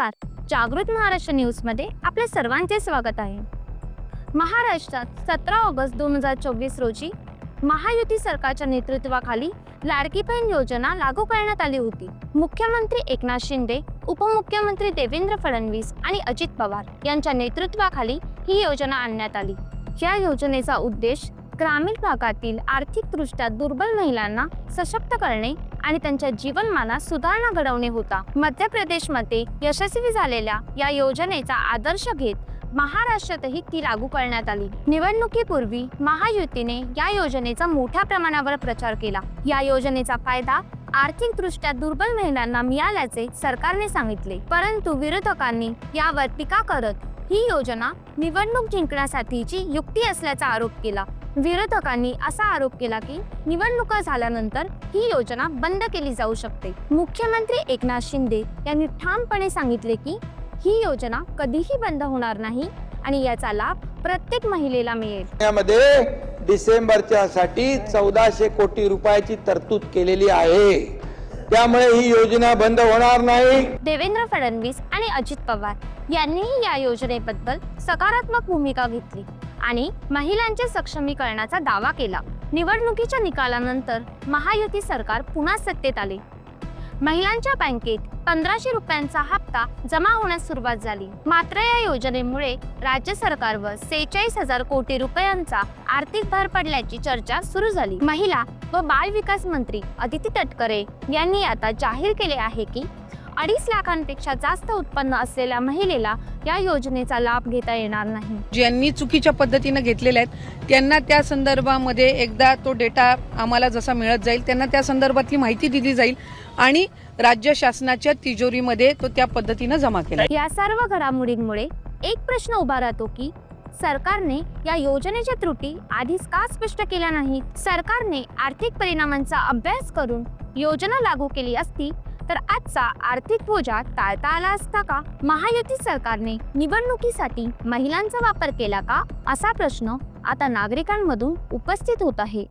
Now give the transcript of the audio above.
नमस्कार. जागृत महाराष्ट्र न्यूजमध्ये आपल्या सर्वांचे स्वागत आहे. महाराष्ट्रात सतरा ऑगस्ट दोन हजार चोवीस रोजी महायुती सरकारच्या नेतृत्वाखाली लाडकी बहीण योजना लागू करण्यात आली होती. मुख्यमंत्री एकनाथ शिंदे उपमुख्यमंत्री देवेंद्र फडणवीस आणि अजित पवार यांच्या नेतृत्वाखाली ही योजना आणण्यात आली. या योजनेचा उद्देश ग्रामीण भागातील आर्थिकदृष्ट्या दुर्बल महिलांना सशक्त करणे आणि त्यांच्या जीवनमानात सुधारणा घडवणे होता. मध्य प्रदेशमध्ये यशस्वी झालेल्या या योजनेचा आदर्श घेत महाराष्ट्रातही ती लागू करण्यात आली. निवडणुकीपूर्वी महायुतीने या योजनेचा मोठ्या प्रमाणावर प्रचार केला. या योजनेचा फायदा आर्थिकदृष्ट्या दुर्बल महिलांना मिळाल्याचे सरकारने सांगितले. परंतु विरोधकांनी यावर टीका करत ही योजना निवडणूक जिंकण्यासाठीची युक्ती असल्याचा आरोप केला. विरोधकांनी असा आरोप केला की निवडणुका झाल्यानंतर ही योजना बंद केली जाऊ शकते. मुख्यमंत्री एकनाथ शिंदे यांनी ठामपणे सांगितले की ही योजना कधीही बंद होणार नाही आणि याचा लाभ प्रत्येक महिलेला मिळेल. यामध्ये डिसेंबरच्या साठी चौदाशे कोटी रुपयाची तरतूद केलेली आहे. त्यामुळे ही योजना बंद होणार नाही. देवेंद्र फडणवीस आणि अजित पवार यांनीही या योजनेबद्दल सकारात्मक भूमिका घेतली. आणि महिलांच्या सक्षमीकरणाचा दावा केला. निवडणुकीच्या निकालानंतर महायुती सरकार पुन्हा सत्तेत आले. महिलांच्या बँकेत पंधराशे रुपयांचा हप्ता जमा होण्यास सुरुवात झाली. मात्र या योजनेमुळे राज्य सरकारवर सेहेचाळीस हजार कोटी रुपयांचा आर्थिक भर पडल्याची चर्चा सुरू झाली. महिला व बाल विकास मंत्री अदिती तटकरे यांनी आता जाहीर केले आहे की अडीच लाखांपेक्षा जास्त उत्पन्न असलेल्या महिलेला या योजनेचा लाभ घेता येणार नाही. ज्यांनी चुकीच्या पद्धतीनं घेतलेल्या आहेत त्यांना त्या संदर्भामध्ये एकदा तो डेटा आम्हाला जसा मिळत जाईल त्यांना त्या संदर्भातली माहिती दिली जाईल आणि राज्य शासनाच्या तिजोरीमध्ये तो त्या पद्धतीनं जमा केला या सर्व घडामोडींमुळे एक प्रश्न उभा राहतो की सरकारने या योजनेच्या त्रुटी आधीच का स्पष्ट केल्या नाहीत? सरकारने आर्थिक परिणामांचा अभ्यास करून योजना लागू केली असती तर आजचा आर्थिक बोजा टाळता आला असता का? महायुती सरकारने निवडणुकीसाठी महिलांचा वापर केला का? असा प्रश्न आता नागरिकांमधून उपस्थित होत आहे.